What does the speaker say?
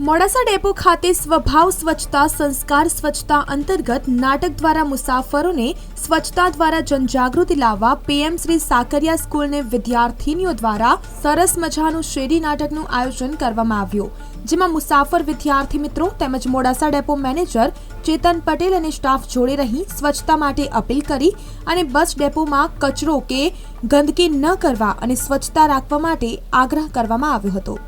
Modasa depot ખાતે સ્વભાવ, સ્વચ્છતા, સંસ્કાર, સ્વચ્છતા અંતર્ગત નાટક દ્વારા મુસાફરોને સ્વચ્છતા દ્વારા જનજાગૃતિ લાવવા પીએમ શ્રી સાકરિયા સ્કૂલને વિદ્યાર્થીનીઓ દ્વારા સરસ મજાનું શેરી નાટકનું આયોજન કરવામાં આવ્યું. જેમાં મુસાફર, વિદ્યાર્થી મિત્રો તેમજ મોડાસા ડેપો મેનેજર ચેતન પટેલ અને સ્ટાફ જોડે રહી સ્વચ્છતા માટે અપીલ કરી અને બસ ડેપોમાં કચરો કે ગંદકી ન કરવા અને સ્વચ્છતા રાખવા માટે આગ્રહ કરવામાં આવ્યો હતો.